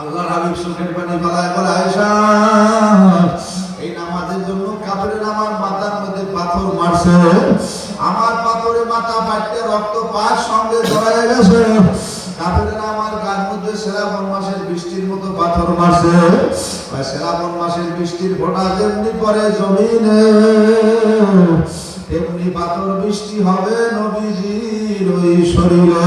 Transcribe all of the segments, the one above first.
আল্লাহর হাবিব চোখের পানি বালায় বলে আয়েশা এই নামাজের জন্য কাফেরের আমার মাথার মধ্যে পাথর মারছে। আমার পাথরে মাথা ফাটতে রক্ত পায়ের সঙ্গে জড়ায় গেছে। কাফেরের আমার গান মধ্যে মাসের বৃষ্টির মতো পাথর মারছে। মাসের বৃষ্টির যেমনি পরে জমিনে, তেমনি পাথর বৃষ্টি হবে নবীজির ওই শরীরে।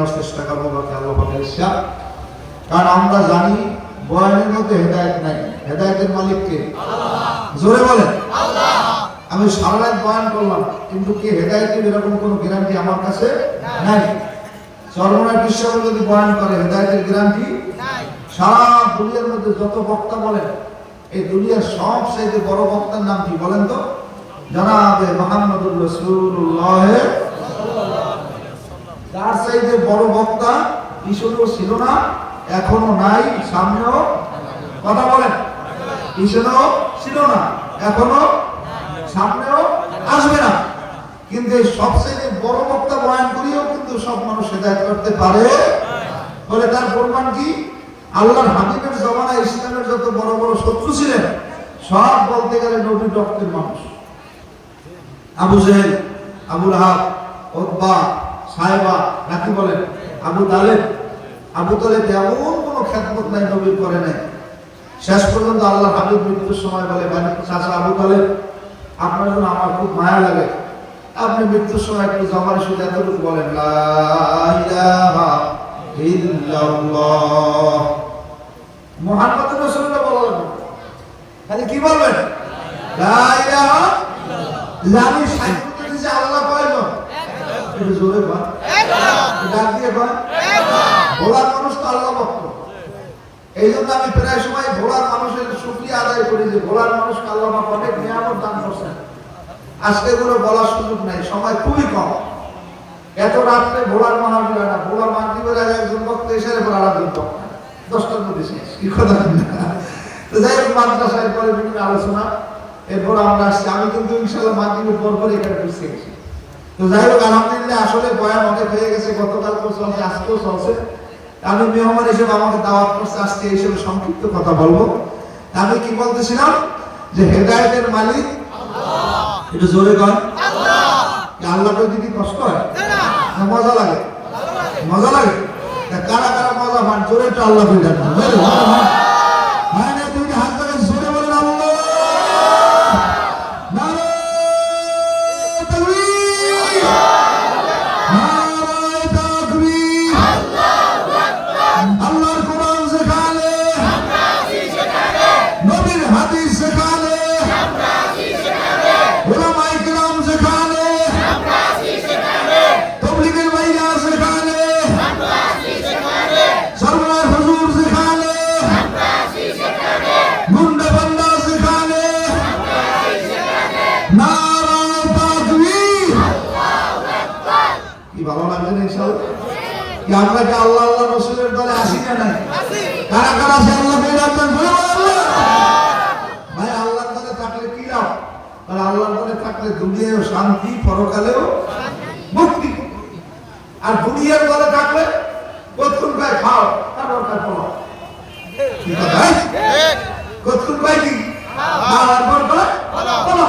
নেওয়ার চেষ্টা করব বাকি আল্লাহ পাকের ইচ্ছা। কারণ আমরা জানি বয়ানের মধ্যে হেদায়ত নাই। হেদায়তের মালিককে জোরে বলেন। আমি সারা রাত বয়ান করলাম কিন্তু কি হেদায়তের এরকম কোনো গ্যারান্টি আমার কাছে নাই? কৃষ্ণ যদি বয়ান করে হেদায়তের গ্যারান্টি সারা দুনিয়ার মধ্যে যত বক্তা বলেন এই দুনিয়ার সব চাইতে বড় বক্তার নাম কি বলেন তো? জানাবে মোহাম্মদুর রসুল্লাহ তার সাইডে বড় বক্তা ঈশ্বরও ছিল না, এখনও নাই, সামনেও কথা বলেন। ঈশ্বরও ছিল না, এখনও সামনেও আসবে না। কিন্তু সবচেয়ে বড় বক্তা বয়ান করিও কিন্তু সব মানুষ হেদায়ত করতে পারে। বলে তার প্রমাণ কি? আল্লাহর হাবিবের জমানায় ইসলামের যত বড় বড় শত্রু ছিলেন, সব বলতে গেলে নবী রক্তের মানুষ। আবু জেহেল আবু রাহাব ওতবা সাহেবা, নাকি বলেন, আবু তালেব আবু তালেব এমন কোনো খ্যাতমত নাই নবীর করে নাই। শেষ পর্যন্ত আল্লাহ হাবিব মৃত্যুর সময় বলে চাচা আবু তালেব, আপনার জন্য আমার খুব মায়া লাগে। আপনি মৃত্যুর সময় একটু জমার শুধু এতটুকু বলেন, লা ইলাহা ইল্লাল্লাহ। মুহাম্মদ রাসূলুল্লাহ বলেন খালি কি বলবেন? ইলাহা সাহিত্য আল্লাহ কয়জন জোরে কয় ডাক দিয়ে কয় ভোলার মানুষ তো আল্লাহ ভক্ত। এই জন্য আমি প্রায় সময় ভোলার মানুষের শুক্রিয়া আদায় করি যে ভোলার মানুষকে আল্লাহ পাক অনেক নিয়ামত দান করছেন। আজকে কোনো বলার সুযোগ নাই, সময় খুবই কম। এত রাত্রে ভোলার না আগে একজন বক্তা এসে বক্তা দশটার মধ্যে শেষ, কি কথা তো যাই হোক, মাদ্রাসায় পরে বিভিন্ন আলোচনা, এরপর আমরা আসছি। আমি কিন্তু ইনশাল্লাহ মাহবীবের পর পর এখানে বুঝতে গেছি। তো যাই হোক, আলহামদুলিল্লাহ, আসলে বয়ান অনেক হয়ে গেছে, গতকাল চলছে আজকেও চলছে। আমি মেহমান হিসেবে আমাকে দাওয়াত করছে, আজকে এই হিসেবে সংক্ষিপ্ত কথা বলব। আমি কি বলতেছিলাম? যে হেদায়েতের মালিক একটু জোরে কর আল্লাহকে যদি কষ্ট হয় মজা লাগে। মজা লাগে? কারা কারা মজা পান? জোরে একটু আল্লাহ হ্যাঁ না কি ভালো লাগছে না ইনশাআল্লাহ কি আমরা কি আল্লাহ আল্লাহ রসুলের দলে আসি না নাই? কারা আল্লাহ ভাই আল্লাহর দলে থাকলে কি লাভ? আর আল্লাহর দলে থাকলে দুনিয়ায় শান্তি পরকালেও মুক্তি। আর দুনিয়ার দলে থাকলে কতক্ষণ ভাই খাও তার দরকার পড়ো। কি ভাই কতক্ষণ ভাই কি? খাওয়ার দরকার বলো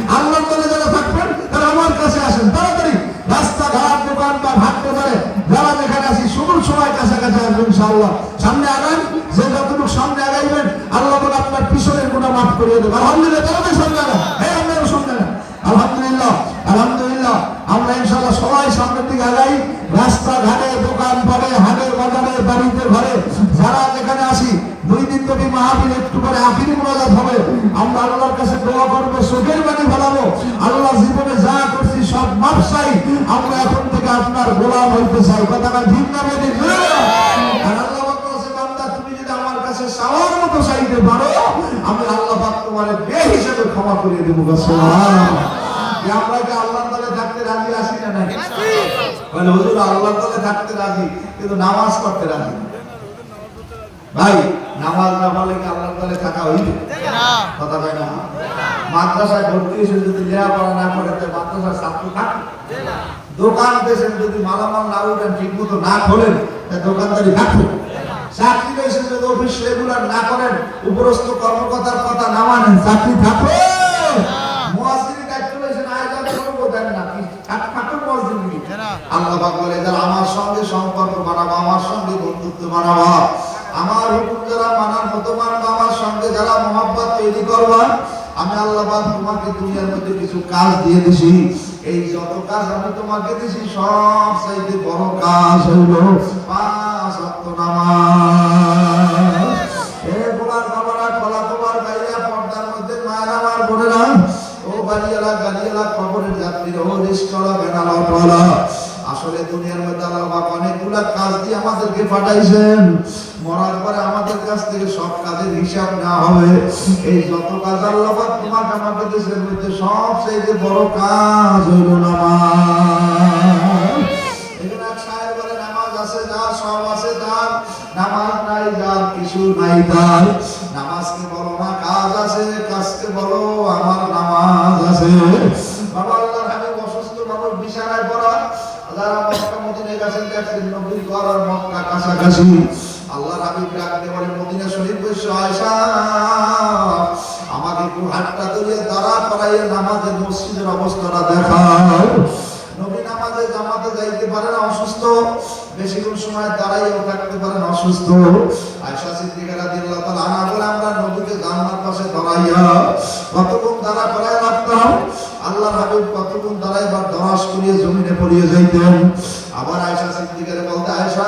দুই দিন ব্যাপী মাহফিল একটু করে আখিরি মোনাজাত হবে। আমরা আল্লাহর কাছে দোয়া করব চোখের পানি ফেলাবো আল্লাহ জীবনে যা করছি সব মাপ চাই। আমরা এখন থেকে আপনার গোলাম হইতে চাই। কথাটা ঠিক না বেদি আর আল্লাহ তুমি যদি আমার কাছে চাওয়ার মতো চাইতে পারো আমি আল্লাহ পাক তোমার বে হিসেবে ক্ষমা করে দেবো। আমরা কি আল্লাহর দলে থাকতে রাজি আছি না বলে হুজুর আল্লাহর দলে থাকতে রাজি কিন্তু নামাজ পড়তে রাজি না। ভাই নামাজ না পড়লে কি আল্লাহর দলে থাকা হইবে? কথা কয় না? মাদ্রাসায় ভর্তি হয়েছে যদি লেখাপড়া না করে তো মাদ্রাসার ছাত্র থাকবে দোকান পেয়েছেন যদি মালামাল না উঠেন ঠিক মতো না খোলেন দোকানদারি থাকবে। চাকরি পেয়েছেন যদি অফিস রেগুলার না করেন উপরস্থ কর্মকর্তার কথা না মানেন চাকরি থাকবে। মুয়াজ্জিনের দায়িত্ব পেয়েছেন আয়োজন করব দেন না থাক। আল্লাহ পাক বলে যারা আমার সঙ্গে সম্পর্ক বানাবো আমার সঙ্গে বন্ধুত্ব বানাবো। আমার হুকুম যারা মানার মতো মানবো আমার সঙ্গে যারা মোহাব্বত তৈরি করবা আমি আল্লাহ তোমাকে দুনিয়ার মধ্যে কিছু কাজ দিয়ে দিছি। এই যত কাজ আমি তোমাকে দিছি, সব চাইতে বড় কাজ হইল পাঁচ ওয়াক্ত নামাজ। এ গোলার বাবারা, খোলা তোমার গাইয়া পর্দার মধ্যে মায়ের আমার বোনেরা, ও বাড়িওয়ালা, গাড়িওয়ালা, খবরের যাত্রীর ও রিস্কলা বেনালা টলা আসলে দুনিয়ার মধ্যে আল্লাহ অনেকগুলা কাজ দিয়ে আমাদেরকে পাঠাইছেন। মরার পরে আমাদের কাছ থেকে সব কাজের হিসাব না হবে। এই যত কাজ আল্লাহ তোমাকে আমাকে দেশের মধ্যে সবচেয়ে বড় কাজ হইল সাহেব নামাজ আছে যার, সব আছে তার। নামাজ নাই যার নামাজকে বলো না, কাজ আছে বলো, আমার নামাজ আছে। অসুস্থ যারা কাছাকাছি। আল্লাহর হাবিব ডাকতে বলে মদিনা শরীফ বসে আয়সা। আমাকে একটু হাতটা ধরিয়ে দাঁড়া করাইয়ে নামাজের মসজিদের অবস্থাটা দেখাও। নবী নামাজে জামাতে যাইতে পারে না অসুস্থ বেশিক্ষণ সময় দাঁড়াইও থাকতে অসুস্থ। আনা আমরা নবীকে পাশে ধরাইয়া কতক্ষণ দাঁড়া রাখতাম? হাবিব কতক্ষণ দরাস করিয়ে জমিনে পড়িয়ে যাইতেন? আবার আয়েশা সিদ্দিকারে বলতে আমাকে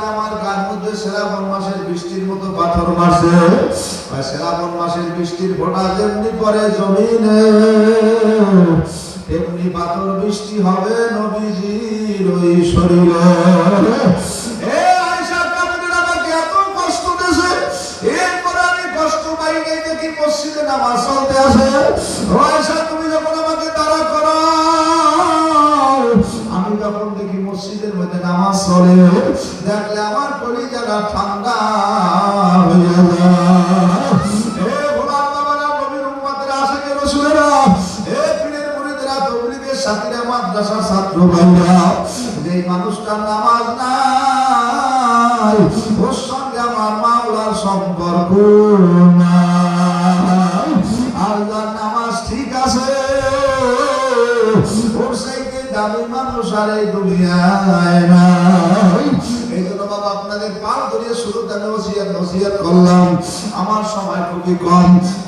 মধ্যে শ্রাবণ মাসের বৃষ্টির মতো পাথর মারছে। আর শ্রাবণ মাসের বৃষ্টির ফোঁটা যেমনি পরে জমিনে, তেমনি পাথর বৃষ্টি হবে নবীজির ওই শরীরে। আমি যখন দেখি মসজিদের মধ্যে নামাজ চলে। দেখলে আমার কলিজাটা ঠান্ডা হয়ে যায় সাথীরা মাদ্রাসার মানুষটার নামাজ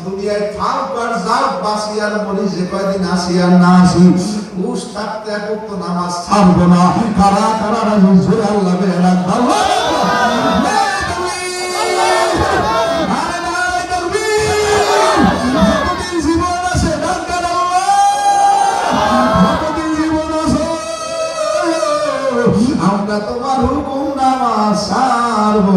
দুনিয়ায় বাসি আর মরি যে কয়দিন আসি না আসি উস থাকতে উক্ত নামাজ ছাড়বো না। কারা কারা আমরা তোমার হুকুম নামাজ ছাড়ব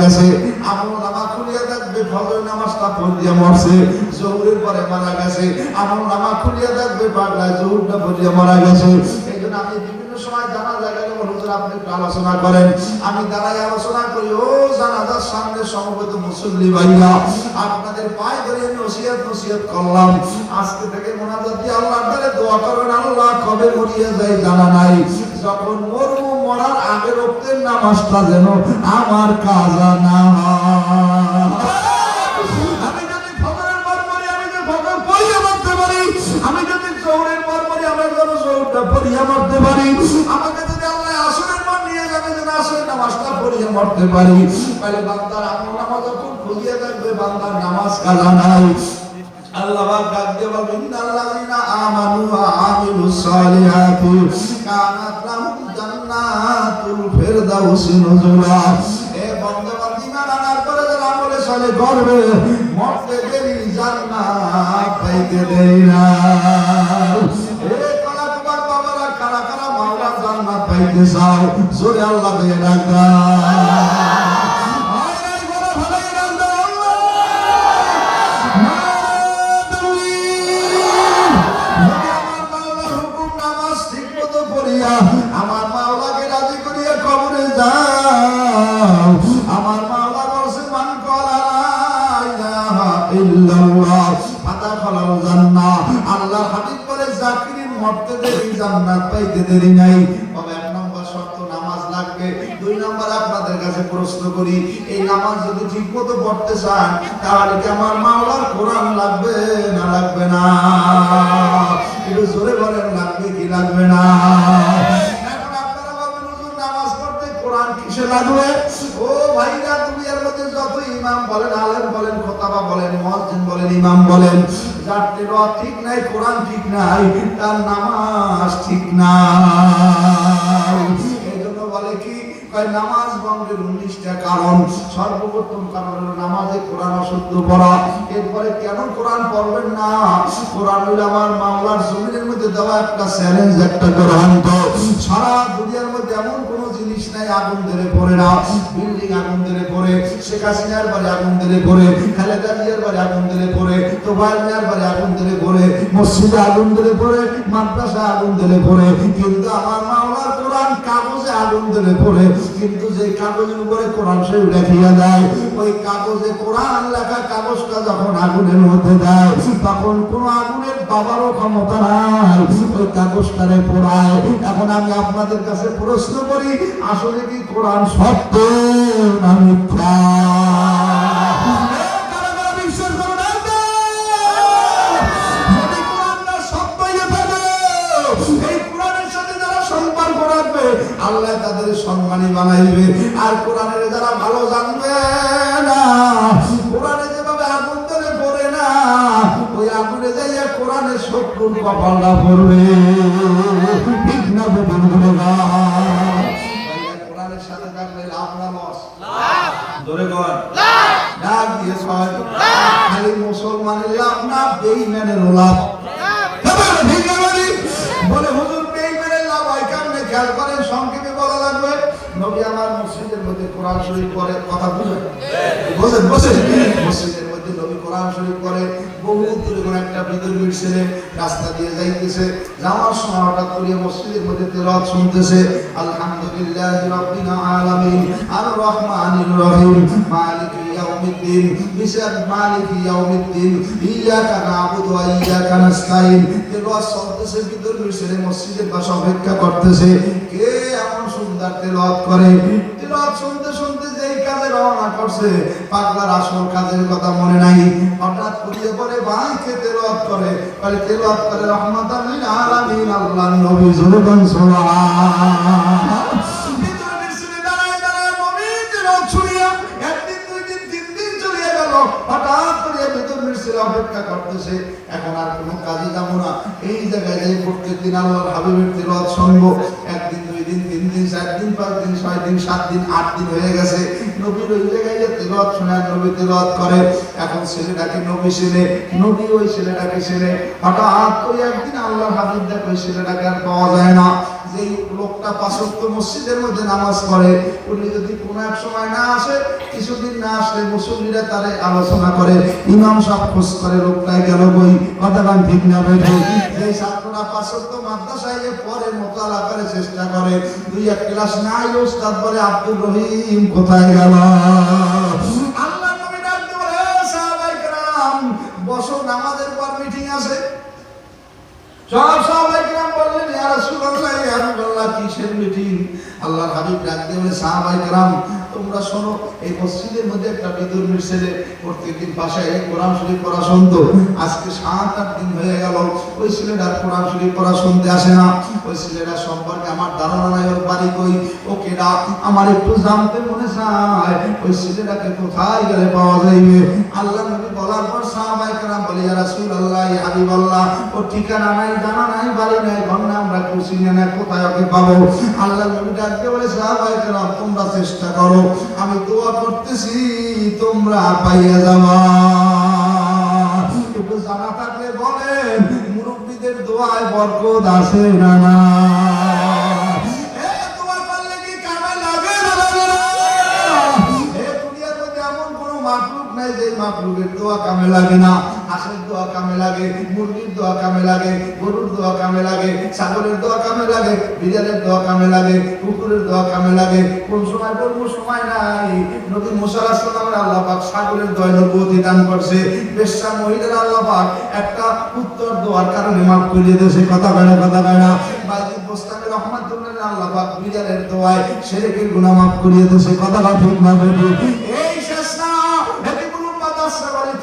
গেছে। আমল নামা খুলিয়া দেখবে ফজরের নামাজটা পড়িয়া মরছে, জহুরের পরে মারা গেছে। আমার নামা খুলিয়া দেখবে, পাগলায় জহুরটা পড়িয়া মারা গেছে। এই জন্য আমি আপনি একটু আলোচনা করেন। আমি দাঁড়াই আলোচনা করি, ও জানাজার সামনে সমবেত মুসল্লি আপনাদের পায়ে ধরে করলাম। আজকে থেকে মোনাজাত দিয়ে আল্লাহর দ্বারে দোয়া করবেন, আল্লাহ কবে মরিয়া যায় জানা নাই। যখন মরবো, মরার আগে রক্তের নামাজটা যেন আমার কাজা না। আমি যদি ফজরের পর পরে আমার যদি ফজর পড়িয়া মারতে পারি, আমি যাবে যেন আসরের নামাজটা পড়িয়া মারতে পারি। তাহলে বান্দার আমল নামাজ যখন খুলিয়ে থাকবে বান্দার নামাজ কাজা নাই। আল্লাহ না। পাইতে চাও জোরে আল্লাহ দিয়ে ডাকা আমার মাওলাকে রাজি করিয়া কবরে যাও। আমার মাওলা বলছে, মান আল্লাহ হাবিব বলে, জাকিরিন মরতে দেরি, জান্নাত পাইতে দেরি নাই। প্রশ্ন করি, এই নামাজ যদি ঠিক মতো পড়তে চান, তাহলে কি আমার মাওলার কোরআন লাগবে না লাগবে না? একটু জোরে বলেন, লাগবে কি লাগবে না? ও যত বলেন বলেন বলেন বলেন বলেন, যার ঠিক নাই, কোরআন ঠিক নাই, তার নামাজ ঠিক নাই। কয় নামাজ উনিশটা কারণ। সর্বপ্রথম কারণ নামাজে কোরআন অশুদ্ধ পড়া। এরপরে কেন কোরআন পড়বেন না? কোরআন হইল আমার মামলার জমিনের মধ্যে দেওয়া একটা চ্যালেঞ্জ একটা সারা দুনিয়ার মধ্যে এমন জিনিস নাই আগুন ধরে পড়ে না। বিল্ডিং আগুন ধরে পড়ে, শেখ হাসিনার বাড়ি আগুন ধরে পড়ে, খালেদা জিয়ার বাড়ি আগুন ধরে পড়ে বাড়ি আগুন ধরে পড়ে, মসজিদে আগুন ধরে পড়ে, মাদ্রাসা আগুন ধরে পড়ে। কিন্তু আমার মাওলার কোরআন কাগজে আগুন ধরে পড়ে, কিন্তু যে কাগজের উপরে কোরআন লেখিয়া দেয় ওই কাগজে কোরআন লেখা কাগজটা যখন আগুনের মধ্যে দেয়, তখন কোন আগুনের বাবারও ক্ষমতা নাই। ওই কাগজটারে পোড়ায়। এখন আমি আপনাদের কাছে প্রশ্ন করি, আসলে কি কোরআন সত্য না মিথ্যা? বানাইবে আর কোরআনের যারা ভালো জানবে না কোরআনে যেভাবে আগুন ধরে পড়ে না ওই আগুনে যাইয়া কোরআনের শত্রুর কপালটা পড়বে ঠিক না বেতন করে কোরআনের সাথে থাকলে লাভ না লস। ধরে কর। ডাক দিয়ে ছয়। খালি মুসলমানের লাভ না বেইমানের লাভ। মধ্যে কোরআন শরীফ পড়ে কথা বুঝেন? বসেন বসেন মসজিদের মধ্যে নবী কোরআন শরীফ পড়ে বহু দূরে কোনো একটা বিদর্মীর ছেলে রাস্তা দিয়ে যাইতেছে যাওয়ার সময় হঠাৎ করে মসজিদের মধ্যে শুনতেছে আলহামদুলিল্লাহ রাব্বিল আলামিন আর রহমানির রহিম মালিক ইয়াউমিদ্দিন বিশাল মালিক ইয়াউমিদ্দিন ইয়াকা নাবুদু ওয়া ইয়াকা নাস্তাইন তেলাওয়াত চলতেছে বিদর্মীর ছেলে মসজিদের পাশে অপেক্ষা করতেছে। কে এমন সুন্দর তেলাওয়াত করে? তেলাওয়াত শুনতে শুনতে যেই কাজে রওনা করছে, পাগলার আসল কাজের কথা মনে নাই। হঠাৎ করিয়ে পরে ভাই, কে তেলাওয়াত করে? বলে, তেলাওয়াত করে রহমাতাল লিল আলামিন, আল্লাহর নবী। জুলুকান সুবহান ছেলে অপেক্ষা করতেছে, এখন আর কোনো কাজে যাব না। এই জায়গায় যাই প্রত্যেক দিন আল্লাহর হাবিবের তেলাওয়াত শুনব। একদিন, দুই দিন, তিন দিন, চার দিন, পাঁচ দিন, ছয় দিন, সাত দিন, আট দিন হয়ে গেছে। নবীর ওই জায়গায় যে তেলত শোনে নবী তেলত করে। এখন ছেলেটাকে নবী ছেলে নবী ওই ছেলেটাকে ছেলে হঠাৎ করে একদিন আল্লাহ হাবিব দেখ ওই ছেলেটাকে আর পাওয়া যায় না। যেই লোকটা পাঁচক্ত মসজিদের মধ্যে নামাজ পড়ে উনি যদি কোনো এক সময় না আসে কিছুদিন না আসলে মুসল্লিরা তারে আলোচনা করে। ইমাম সব খোঁজ করে লোকটাই গেল বই কথাটা ঠিক না বেঠে এই ছাত্ররা পাঁচক্ত মাদ্রাসায় পরে মোতালা করে চেষ্টা করে। দুই এক ক্লাস নাই ওস্তাদ বলে আব্দুল রহিম কোথায় গেল? আল্লাহ নবী ডাক দিয়ে বলে "এ সাহাবায়ে কেরাম, বসো নামাজের পর মিটিং আছে। সব কেরাম বললেন ইয়া রাসূলুল্লাহ ইয়া হাবিবাল্লাহ কিসের মিটিং? হাবিব ডাক দিয়ে সাহাবায়ে কেরাম তোমরা শোনো, এই মসজিদের মধ্যে একটা বিদুর্মীর ছেলে প্রত্যেকদিন বাসায় কোরআন শরীফ পড়া শুনতো। আজকে সাত আট দিন হয়ে গেল, ওই ছেলেটা কোরআন শরীফ পড়া শুনতে আসে না। ওই ছেলেটা সম্পর্কে আমার ধারণা নাই, ওর বাড়ি কই? ও কেডা আমার একটু জানতে মনে চায়, ওই ছেলেটাকে কোথায় গেলে পাওয়া যাইবে? আল্লাহ নবী বলার পর সাহাবায়ে কেরাম বলে, ইয়া রাসূলুল্লাহ, ইয়া হাবিবাল্লাহ ও ঠিকানা নাই, জানা নাই, বাড়ি নাই ঘর না আমরা চিনি না, কোথায় ওকে পাবো? আল্লাহ নবী ডাকতে বলে, সাহাবায়ে কেরাম, তোমরা চেষ্টা করো। আমি দোয়া করতেছি, তোমরা পাইয়া যাবা। জানা থাকলে বলেন, মুরব্বীদের দোয়ায় বরকত আছে না না? মাখলুকের দোয়া কামে লাগে না। হাঁসের দোয়া কামে লাগে, মুরগির দোয়া কামে লাগে, গরুর দোয়া কামে লাগে, ছাগলের দোয়া কামে লাগে, বিড়ালের দোয়া কামে লাগে, কুকুরের দোয়া কামে লাগে। কোন সময় বলব, সময় নাই। নবী মুসা আলাইহিস সালামের আল্লাহ পাক ছাগলের দোয়া নবুয়তি দান করছে। বেশ্যা মহিলার আল্লাহ পাক একটা উত্তর দোয়ার কারণে মাফ করে দিয়েছে কথা বেড়া কথা বেড়া বাইজিদ বোস্তামি রহমাতুল্লাহ আল্লাহ পাক, বিড়ালের দোয়ায় শিরকের গুনাহ মাফ করিয়ে দিয়েছে কথাটা ঠিক না বেঠিক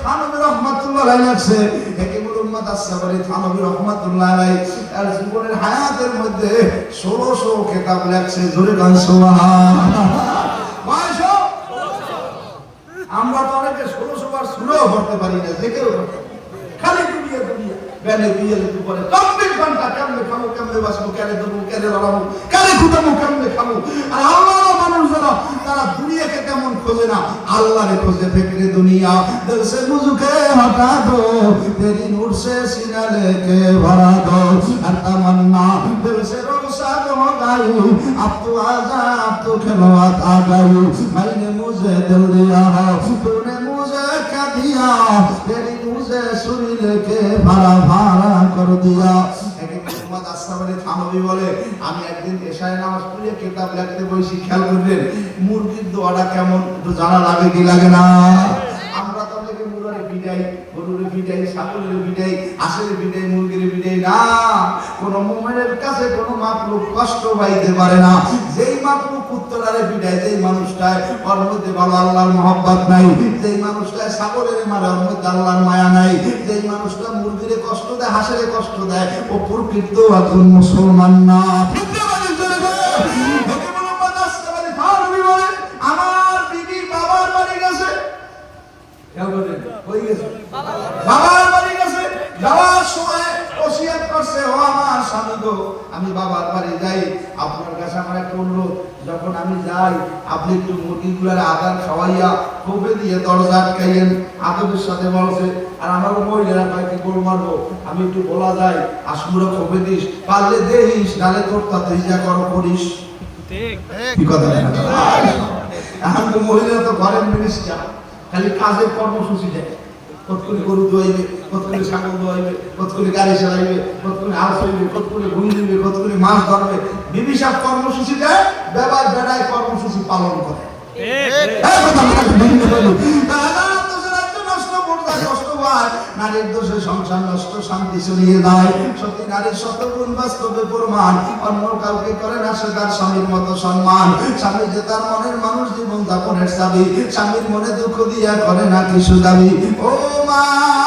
থানবী রহমাতুল্লাহ আলাইহি আছে। হেকিমুল উম্মাত আসসাবারি থানবী রহমাতুল্লাহ আলাইহি। তার জীবনের হায়াতের মধ্যে 1600 কিতাব লেখছে, জোরে গান সুবহানাল্লাহ। আমরা তো অনেকে ষোলোশো বার সুরেও করতে পারি না যে কেউ দুনিয়া ভ্যানে দিয়ে যেতে পারে চব্বিশ ঘণ্টা কেমনে খাব কেমনে বাঁচবো কেনে দেবো কেনে লড়াবো কেনে খুঁটাবো কেমনে খাব আর আল্লাহ মানুষ যারা তারা দুনিয়াকে তেমন খোঁজে না, আল্লাহরে খোঁজে ফেকরে দুনিয়া। দিল সে মুজুকে হটা দো তেরি নূর সে সিনা লেকে ভরা দো। আর তামান্না দিল সে রোসাদ হগায়ু আপ তো আজা আপ তো খেলোয়াত আগায়ু মাইনে মুজে দিল দিয়া হো তুনে দিয়া তেরি মুঝে সুরিলে কে ভাড়া ভাড়া কর দিয়া। বলে? আমি একদিন এশায় নামাজ পড়ে কিতাব লিখতে বসি, খেয়াল করবেন, মুরগির দোয়াটা কেমন, একটু জানা লাগে কি লাগে না? গরুরে বিদায়, ছাগলের বিদায় আসলে বিদায়, মুরগির বিদায়, না, কোন মুমিনের কাছে কোন মাকলুক কষ্ট পাইতে পারে না। যেই মাকলুক উত্তরারে বিদায় যেই মানুষটায়, ওর মধ্যে ভালো আল্লাহর মহব্বত নাই। যেই মানুষটায় ছাগলের মারে ওর মধ্যে আল্লাহর মায়া নাই। যেই মানুষটা মুরগিরে কষ্ট দেয়, হাঁসেরে কষ্ট দেয়, ও প্রকৃত একজন মুসলমান না। যাওয়ার সময় ওসিয়াত করছে, ও আমার আমি বাবার বাড়ি যাই। আপনার কাছে আমার একটা অনুরোধ, যখন আমি যাই, আপনি একটু মুরগিগুলার আদার খাওয়াইয়া কোপে দিয়ে দরজা আটকাইয়েন, আদবের সাথে বলছে, আর আমার মহিলারা গরু মারবো, আমি একটু বলা যায় আসমুরা কোপে দিস, পারলে দেইস নালে তোর তাতে যা করো করিস। এখন তো মহিলা তো ঘরের মিনিস্টার খালি কাজের কর্মসূচি দেয়। কতক্ষণে গরু দোয়াইবে কতক্ষণে ছাগল দোয়াইবে কতক্ষণে গাড়ি চালাইবে কতক্ষণে হাউস হইবে কতক্ষণে ঘুম দিবে মাছ ধরবে। কর্মসূচি দেয় বেবার বেড়ায় কর্মসূচি পালন করে। নষ্ট, প্রজা কষ্ট। নারীর দোষে সংসার নষ্ট শান্তি চলিয়ে যায় সত্যি নারীর শতগুণ বাস্তবে প্রমাণ। অন্য কাউকে করে না সে তার স্বামীর মতো সম্মান। স্বামী যে তার মনের মানুষ জীবন যাপনের চাবি স্বামীর মনে দুঃখ দিয়া করে না কিছু দাবি। ও মা!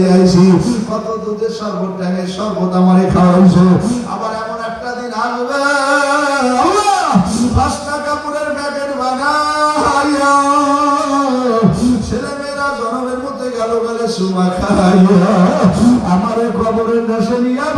বাড়ি আইছি। কত দুধের শরবত ট্যাঙের শরবত আমারে খাওয়াইছো, আবার এমন একটা দিন আসবে। পাঁচটা কাপড়ের প্যাকেট ছেলে মেয়েরা জনমের মধ্যে গেল গেলে সুমা খাইয়া। আমারে কবরের দেশে নিয়ে